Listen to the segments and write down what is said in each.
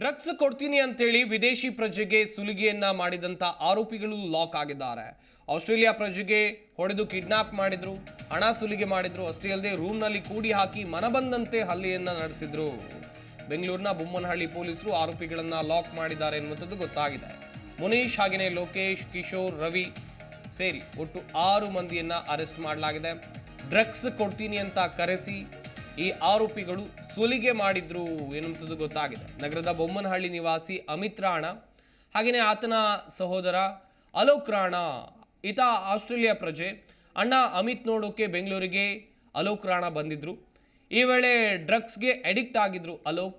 Drugs ಕೊಡ್ತೀನಿ ಅಂತೇಳಿ ವಿದೇಶಿ ಪ್ರಜೆಗೆ ಸುಲಿಗೆಯನ್ನ ಮಾಡಿದಂತ ಆರೋಪಿಗಳು ಲಾಕ್ ಆಗಿದ್ದಾರೆ. ಆಸ್ಟ್ರೇಲಿಯಾ ಪ್ರಜೆಗೆ ಹೊಡೆದು ಕಿಡ್ನಾಪ್ ಮಾಡಿದ್ರು, ಹಣ ಸುಲಿಗೆ ಮಾಡಿದ್ರು, ಅಷ್ಟೇ ಅಲ್ಲದೆ ರೂಮ್ನಲ್ಲಿ ಕೂಡಿ ಹಾಕಿ ಮನಬಂದಂತೆ ಹಲ್ಲೆಯನ್ನ ನಡೆಸಿದ್ರು. ಬೆಂಗಳೂರಿನ ಬೊಮ್ಮನಹಳ್ಳಿ ಪೊಲೀಸರು ಆರೋಪಿಗಳನ್ನ ಲಾಕ್ ಮಾಡಿದ್ದಾರೆ ಎನ್ನುವಂಥದ್ದು ಗೊತ್ತಾಗಿದೆ. ಮುನೀಶ್ ಹಾಗೆಯೇ ಲೋಕೇಶ್, ಕಿಶೋರ್, ರವಿ ಸೇರಿ ಒಟ್ಟು ಆರು ಮಂದಿಯನ್ನ ಅರೆಸ್ಟ್ ಮಾಡಲಾಗಿದೆ. ಡ್ರಗ್ಸ್ ಕೊಡ್ತೀನಿ ಅಂತ ಕರೆಸಿ ಈ ಆರೋಪಿಗಳು ಸುಲಿಗೆ ಮಾಡಿದ್ರು ಎನ್ನುವಂಥದ್ದು ಗೊತ್ತಾಗಿದೆ. ನಗರದ ಬೊಮ್ಮನಹಳ್ಳಿ ನಿವಾಸಿ ಅಮಿತ್ ರಾಣ ಹಾಗೆಯೇ ಆತನ ಸಹೋದರ ಅಲೋಕ್ ರಾಣ ಈತ ಆಸ್ಟ್ರೇಲಿಯಾ ಪ್ರಜೆ, ಅಣ್ಣ ಅಮಿತ್ ನೋಡೋಕೆ ಬೆಂಗಳೂರಿಗೆ ಅಲೋಕ್ ರಾಣ ಬಂದಿದ್ರು. ಈ ವೇಳೆ ಡ್ರಗ್ಸ್ಗೆ ಅಡಿಕ್ಟ್ ಆಗಿದ್ರು ಅಲೋಕ್.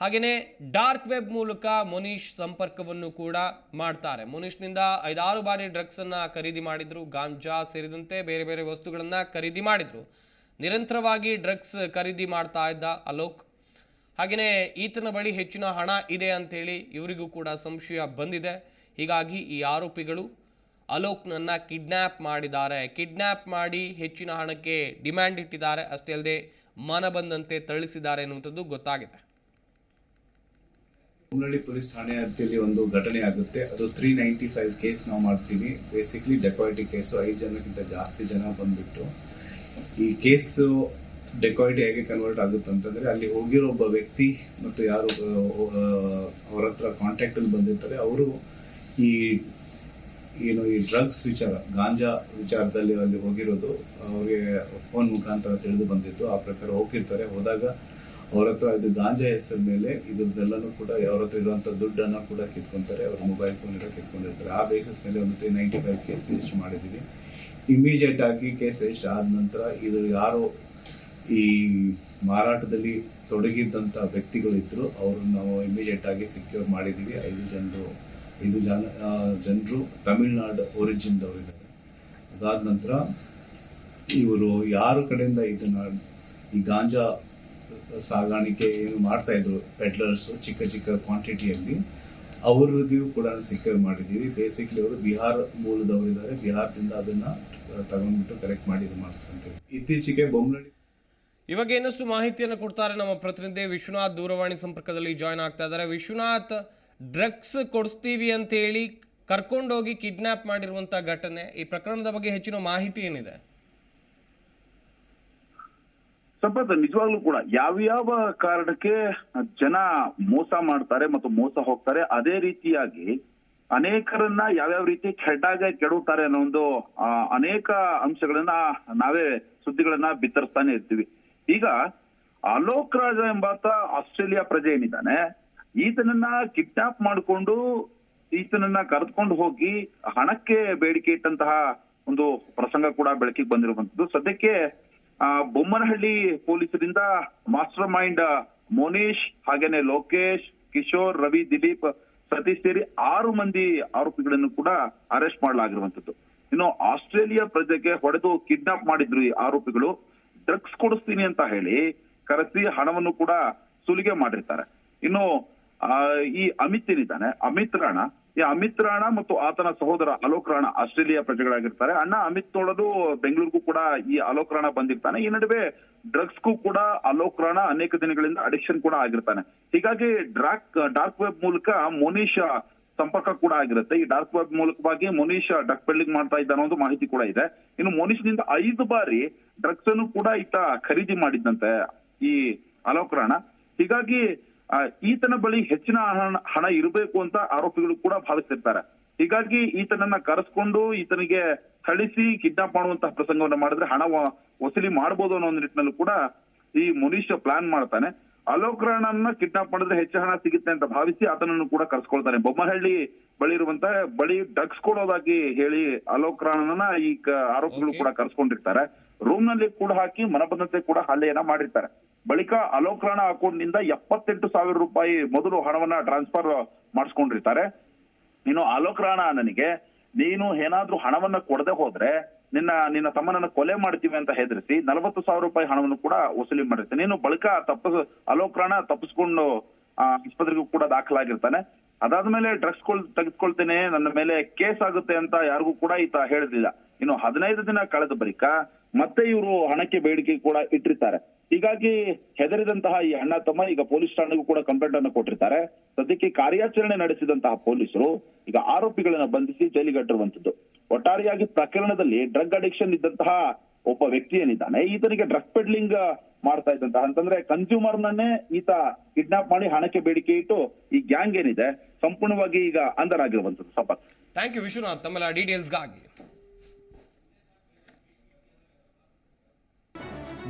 ಹಾಗೆಯೇ ಡಾರ್ಕ್ ವೆಬ್ ಮೂಲಕ ಮುನೀಶ್ ಸಂಪರ್ಕವನ್ನು ಕೂಡ ಮಾಡ್ತಾರೆ. ಮುನೀಶ್ನಿಂದ ಐದಾರು ಬಾರಿ ಡ್ರಗ್ಸನ್ನು ಖರೀದಿ ಮಾಡಿದರು. ಗಾಂಜಾ ಸೇರಿದಂತೆ ಬೇರೆ ಬೇರೆ ವಸ್ತುಗಳನ್ನು ಖರೀದಿ ಮಾಡಿದ್ರು. ನಿರಂತರವಾಗಿ ಡ್ರಗ್ಸ್ ಖರೀದಿ ಮಾಡ್ತಾ ಇದ್ದ ಅಲೋಕ್. ಹಾಗೆಯೇ ಈತನ ಬಳಿ ಹೆಚ್ಚಿನ ಹಣ ಇದೆ ಅಂತೇಳಿ ಇವರಿಗೂ ಕೂಡ ಸಂಶಯ ಬಂದಿದೆ. ಹೀಗಾಗಿ ಈ ಆರೋಪಿಗಳು ಅಲೋಕ್ನನ್ನು ಕಿಡ್ನ್ಯಾಪ್ ಮಾಡಿದ್ದಾರೆ. ಕಿಡ್ನ್ಯಾಪ್ ಮಾಡಿ ಹೆಚ್ಚಿನ ಹಣಕ್ಕೆ ಡಿಮ್ಯಾಂಡ್ ಇಟ್ಟಿದ್ದಾರೆ. ಅಷ್ಟೇ ಅಲ್ಲದೆ ಮನ ಬಂದಂತೆ ತಳಿಸಿದ್ದಾರೆ ಎನ್ನುವಂಥದ್ದು ಗೊತ್ತಾಗಿದೆ. ಹುನ್ನಳ್ಳಿ ಪೊಲೀಸ್ ಠಾಣೆ ಅಂತೇಳಿ ಒಂದು ಘಟನೆ ಆಗುತ್ತೆ. ಅದು ತ್ರೀ ನೈಂಟಿ ಫೈವ್ ಕೇಸ್ ನಾವು ಮಾಡ್ತೀವಿ. ಬೇಸಿಕ್ಲಿ ಡೆಕೋಟಿ ಕೇಸು ಐದು ಜನಕ್ಕಿಂತ ಜಾಸ್ತಿ ಜನ ಬಂದ್ಬಿಟ್ಟು ಈ ಕೇಸ್ ಡೆಕಾಯಿಟಿ ಹೇಗೆ ಕನ್ವರ್ಟ್ ಆಗುತ್ತೆ ಅಂತಂದ್ರೆ ಅಲ್ಲಿ ಹೋಗಿರೋ ಒಬ್ಬ ವ್ಯಕ್ತಿ ಮತ್ತು ಯಾರು ಅವ್ರ ಹತ್ರ ಕಾಂಟ್ಯಾಕ್ಟ್ ಅಲ್ಲಿ ಬಂದಿರ್ತಾರೆ. ಅವರು ಈ, ಏನು, ಈ ಡ್ರಗ್ಸ್ ವಿಚಾರ, ಗಾಂಜಾ ವಿಚಾರದಲ್ಲಿ ಅಲ್ಲಿ ಹೋಗಿರೋದು, ಅವ್ರಿಗೆ ಫೋನ್ ಮುಖಾಂತರ ತಿಳಿದು ಬಂದಿದ್ದು. ಆ ಪ್ರಕಾರ ಹೋಗಿರ್ತಾರೆ. ಹೋದಾಗ ಅವ್ರ ಹತ್ರ ಇದು ಗಾಂಜಾ ಹೆಸರ ಮೇಲೆ ಇದ್ರದ್ದೆಲ್ಲನೂ ಕೂಡ ಅವ್ರ ಹತ್ರ ಇರುವಂತ ದುಡ್ಡನ್ನ ಕೂಡ ಕಿತ್ಕೊಂತಾರೆ. ಅವ್ರ ಮೊಬೈಲ್ ಫೋನ್ ಎಲ್ಲ ಕಿತ್ಕೊಂಡಿರ್ತಾರೆ. ಆ ಬೇಸಿಸ್ ಮೇಲೆ ಒಂದು three ninety five case register ಮಾಡಿದೀವಿ. ಇಮಿಡಿಯೇಟ್ ಆಗಿ ಕೇಸ್ ರಿಜಿಸ್ಟರ್ ಆದ ನಂತರ ಇದು ಯಾರು ಈ ಮಾರಾಟದಲ್ಲಿ ತೊಡಗಿದ್ದಂತ ವ್ಯಕ್ತಿಗಳಿದ್ರು, ಅವ್ರನ್ನ ನಾವು ಇಮಿಡಿಯೇಟ್ ಆಗಿ ಸೆಕ್ಯೂರ್ ಮಾಡಿದೀವಿ ಐದು ಜನರು, ಐದು ಜನ ಜನರು ತಮಿಳ್ನಾಡು ಒರಿಜಿನ್ ಇದ್ದಾರೆ ಅದಾದ ನಂತರ ಇವರು ಯಾರ ಕಡೆಯಿಂದ ಇದನ್ನ ಈ ಗಾಂಜಾ ಸಾಗಾಣಿಕೆ ಏನು ಮಾಡ್ತಾ ಇದ್ರು ಪೆಡ್ಲರ್ಸ್ ಚಿಕ್ಕ ಚಿಕ್ಕ ಕ್ವಾಂಟಿಟಿಯಲ್ಲಿ ಅವ್ರಿಗೂ ಕೂಡ ಸಿಕ್ಕರ್ ಮಾಡಿದ್ದೀವಿ. ಬೇಸಿಕ್ಲಿ ಅವರು ಬಿಹಾರ ಮೂಲದವರಿದ್ದಾರೆ ಬಿಹಾರದಿಂದ ಅದನ್ನ ತಗೊಂಡ್ಬಿಟ್ಟು ಕರೆಕ್ಟ್ ಮಾಡಿ ಇದು ಮಾಡ್ಕೊಂತೀವಿ ಇತ್ತೀಚೆಗೆ ಬೊಮ್ಮನಹಳ್ಳಿ ಇವಾಗ ಇನ್ನಷ್ಟು ಮಾಹಿತಿಯನ್ನು ಕೊಡ್ತಾರೆ ನಮ್ಮ ಪ್ರತಿನಿಧಿ ವಿಶ್ವನಾಥ್ ದೂರವಾಣಿ ಸಂಪರ್ಕದಲ್ಲಿ ಜಾಯ್ನ್ ಆಗ್ತಾ ಇದ್ದಾರೆ. ವಿಶ್ವನಾಥ್ ಡ್ರಗ್ಸ್ ಕೊಡಿಸ್ತೀವಿ ಅಂತೇಳಿ ಕರ್ಕೊಂಡೋಗಿ ಕಿಡ್ನಾಪ್ ಮಾಡಿರುವಂಥ ಘಟನೆ. ಈ ಪ್ರಕರಣದ ಬಗ್ಗೆ ಹೆಚ್ಚಿನ ಮಾಹಿತಿ ಏನಿದೆ? ಸಂಪತ್ ನಿಜವಾಗ್ಲೂ ಕೂಡ ಯಾವ್ಯಾವ ಕಾರಣಕ್ಕೆ ಜನ ಮೋಸ ಮಾಡ್ತಾರೆ ಮತ್ತು ಮೋಸ ಹೋಗ್ತಾರೆ, ಅದೇ ರೀತಿಯಾಗಿ ಅನೇಕರನ್ನ ಯಾವ್ಯಾವ ರೀತಿ ಕೆಡ್ಡಾಗೆ ಕೆಡುತ್ತಾರೆ ಅನ್ನೋ ಒಂದು ಅನೇಕ ಅಂಶಗಳನ್ನ ನಾವೇ ಸುದ್ದಿಗಳನ್ನ ಬಿತ್ತರಿಸ್ತಾನೆ ಇರ್ತೀವಿ. ಈಗ ಅಲೋಕ್ ರಾಜ ಎಂಬಾತ ಆಸ್ಟ್ರೇಲಿಯಾ ಪ್ರಜೆ ಏನಿದ್ದಾನೆ, ಈತನನ್ನ ಕಿಡ್ನಾಪ್ ಮಾಡಿಕೊಂಡು ಈತನನ್ನ ಕರೆದುಕೊಂಡು ಹೋಗಿ ಹಣಕ್ಕೆ ಬೇಡಿಕೆ ಇಟ್ಟಂತಹ ಒಂದು ಪ್ರಸಂಗ ಕೂಡ ಬೆಳಕಿಗೆ ಬಂದಿರುವಂತದ್ದು ಸದ್ಯಕ್ಕೆ ಬೊಮ್ಮನಹಳ್ಳಿ ಪೊಲೀಸರಿಂದ ಮಾಸ್ಟರ್ ಮೈಂಡ್, ಮೋನೀಶ್ ಹಾಗೇನೆ ಲೋಕೇಶ್, ಕಿಶೋರ್, ರವಿ, ದಿಲೀಪ್, ಸತೀಶ್ ಸೇರಿ ಆರು ಮಂದಿ ಆರೋಪಿಗಳನ್ನು ಕೂಡ ಅರೆಸ್ಟ್ ಮಾಡಲಾಗಿರುವಂತದ್ದು ಇನ್ನು ಆಸ್ಟ್ರೇಲಿಯಾ ಪ್ರಜೆಗೆ ಹೊಡೆದು ಕಿಡ್ನಾಪ್ ಮಾಡಿದ್ರು ಈ ಆರೋಪಿಗಳು. ಡ್ರಗ್ಸ್ ಕೊಡಿಸ್ತೀನಿ ಅಂತ ಹೇಳಿ ಕರೆಸಿ ಹಣವನ್ನು ಕೂಡ ಸುಲಿಗೆ ಮಾಡಿರ್ತಾರೆ. ಇನ್ನು ಈ ಅಮಿತ್ ಏನಿದ್ದಾನೆ? ಅಮಿತ್ ರಾಣ ಈ ಅಮಿತ್ ರಾಣ ಮತ್ತು ಆತನ ಸಹೋದರ ಅಲೋಕ್ ರಾಣ ಆಸ್ಟ್ರೇಲಿಯಾ ಪ್ರಜೆಗಳಾಗಿರ್ತಾರೆ. ಅಣ್ಣ ಅಮಿತ್ ನೋಡಲು ಬೆಂಗಳೂರಿಗೂ ಕೂಡ ಈ ಅಲೋಕ್ ರಾಣ ಬಂದಿರ್ತಾನೆ. ಈ ನಡುವೆ ಡ್ರಗ್ಸ್ಗೂ ಕೂಡ ಅಲೋಕ್ ರಾಣ ಅನೇಕ ದಿನಗಳಿಂದ ಅಡಿಕ್ಷನ್ ಕೂಡ ಆಗಿರ್ತಾನೆ. ಹೀಗಾಗಿ ಡ್ರಾಕ್, ಡಾರ್ಕ್ ವೆಬ್ ಮೂಲಕ ಮೋನೀಶ್ ಸಂಪರ್ಕ ಕೂಡ ಆಗಿರುತ್ತೆ. ಈ ಡಾರ್ಕ್ ವೆಬ್ ಮೂಲಕವಾಗಿ ಮೋನೀಶ್ ಡಕ್ ಪೆಲ್ಲಿಂಗ್ ಮಾಡ್ತಾ ಇದ್ದ ಅನ್ನೋ ಒಂದು ಮಾಹಿತಿ ಕೂಡ ಇದೆ. ಇನ್ನು ಮೋನೀಶ್ನಿಂದ ಐದು ಬಾರಿ ಡ್ರಗ್ಸ್ ಅನ್ನು ಕೂಡ ಈತ ಖರೀದಿ ಮಾಡಿದ್ದಂತೆ ಈ ಅಲೋಕ್ ರಾಣ. ಹೀಗಾಗಿ ಈತನ ಬಳಿ ಹೆಚ್ಚಿನ ಹಣ ಇರಬೇಕು ಅಂತ ಆರೋಪಿಗಳು ಕೂಡ ಭಾವಿಸಿರ್ತಾರೆ ಹೀಗಾಗಿ ಈತನನ್ನ ಕರೆಸ್ಕೊಂಡು ಈತನಿಗೆ ಥಳಿಸಿ ಕಿಡ್ನಾಪ್ ಮಾಡುವಂತಹ ಪ್ರಸಂಗವನ್ನ ಮಾಡಿದ್ರೆ ಹಣ ವಸೂಲಿ ಮಾಡಬಹುದು ಅನ್ನೋ ಒಂದು ನಿಟ್ಟಿನಲ್ಲೂ ಕೂಡ ಈ ಮುನೀಶ್ ಪ್ಲಾನ್ ಮಾಡ್ತಾನೆ. ಅಲೋಕ್ ರಾಣನ್ನ ಕಿಡ್ನಾಪ್ ಮಾಡಿದ್ರೆ ಹೆಚ್ಚು ಹಣ ಸಿಗುತ್ತೆ ಅಂತ ಭಾವಿಸಿ ಆತನನ್ನು ಕೂಡ ಕರ್ಸ್ಕೊಳ್ತಾನೆ. ಬೊಮ್ಮಹಳ್ಳಿ ಬಳಿ ಇರುವಂತ ಬಳಿ ಡಗ್ಸ್ ಕೊಡೋದಾಗಿ ಹೇಳಿ ಅಲೋಕ್ ರಾಣನ ಈ ಆರೋಪಿಗಳು ಕೂಡ ಕರ್ಸ್ಕೊಂಡಿರ್ತಾರೆ. ರೂಮ್ನಲ್ಲಿ ಕೂಡ ಹಾಕಿ ಮನಬಂದಂತೆ ಕೂಡ ಹಲ್ಲೆಯನ್ನ ಮಾಡಿರ್ತಾರೆ. ಬಳಿಕ ಅಲೋಕ್ ಅಕೌಂಟ್ನಿಂದ ಎಪ್ಪತ್ತೆಂಟು ಸಾವಿರ ರೂಪಾಯಿ ಮೊದಲು ಹಣವನ್ನ ಟ್ರಾನ್ಸ್ಫರ್ ಮಾಡಿಸ್ಕೊಂಡಿರ್ತಾರೆ. ಇನ್ನು ಅಲೋಕ್ ನನಗೆ, ನೀನು ಏನಾದ್ರೂ ಹಣವನ್ನ ಕೊಡದೆ ಹೋದ್ರೆ ನಿನ್ನ ನಿನ್ನ ತಮ್ಮನನ್ನ ಕೊಲೆ ಮಾಡ್ತೀವಿ ಅಂತ ಹೆದರಿಸಿ ನಲವತ್ತು ಸಾವಿರ ರೂಪಾಯಿ ಹಣವನ್ನು ಕೂಡ ವಸೂಲಿ ಮಾಡಿರ್ತಾನೆ. ನೀನು ಬಳಿಕ ತಪ್ಪ ಅಲೋಕ್ ರಾಣ ತಪ್ಪಿಸ್ಕೊಂಡು ಆಸ್ಪತ್ರೆಗೂ ಕೂಡ ದಾಖಲಾಗಿರ್ತಾನೆ. ಅದಾದ ಮೇಲೆ ಡ್ರಗ್ಸ್ ತೆಗೆದುಕೊಳ್ತೇನೆ, ನನ್ನ ಮೇಲೆ ಕೇಸ್ ಆಗುತ್ತೆ ಅಂತ ಯಾರಿಗೂ ಕೂಡ ಈತ ಹೇಳಿರ್ಲಿಲ್ಲ. ಇನ್ನು ಹದಿನೈದು ದಿನ ಕಳೆದ ಬಳಿಕ ಮತ್ತೆ ಇವರು ಹಣಕ್ಕೆ ಬೇಡಿಕೆ ಕೂಡ ಇಟ್ಟಿರ್ತಾರೆ. ಹೀಗಾಗಿ ಹೆದರಿದಂತಹ ಈ ಅಣ್ಣ ತಮ್ಮ ಈಗ ಪೊಲೀಸ್ ಠಾಣೆಗೂ ಕೂಡ ಕಂಪ್ಲೇಂಟ್ ಅನ್ನು ಕೊಟ್ಟಿರ್ತಾರೆ. ಸದ್ಯಕ್ಕೆ ಕಾರ್ಯಾಚರಣೆ ನಡೆಸಿದಂತಹ ಪೊಲೀಸರು ಈಗ ಆರೋಪಿಗಳನ್ನ ಬಂಧಿಸಿ ಜೈಲಿಗಟ್ಟಿರುವಂತದ್ದು ಒಟ್ಟಾರೆಯಾಗಿ ಪ್ರಕರಣದಲ್ಲಿ ಡ್ರಗ್ ಅಡಿಕ್ಷನ್ ಇದ್ದಂತಹ ಒಬ್ಬ ವ್ಯಕ್ತಿ ಏನಿದ್ದಾನೆ ಈತನಿಗೆ ಡ್ರಗ್ ಪೆಡ್ಲಿಂಗ್ ಮಾಡ್ತಾ ಇದ್ದಂತಹ, ಅಂತಂದ್ರೆ ಕನ್ಸ್ಯೂಮರ್ ನನ್ನೇ ಈತ ಕಿಡ್ನಾಪ್ ಮಾಡಿ ಹಣಕ್ಕೆ ಬೇಡಿಕೆ ಇಟ್ಟು ಈ ಗ್ಯಾಂಗ್ ಏನಿದೆ, ಸಂಪೂರ್ಣವಾಗಿ ಈಗ ಅಂಧರಾಗಿರುವಂತದ್ದು ಸಂಪತ್ ಥ್ಯಾಂಕ್ ಯು ವಿಶ್ವನಾಥ್. ತಮ್ಮೆಲ್ಲ ಡೀಟೇಲ್ಸ್ಗಾಗಿ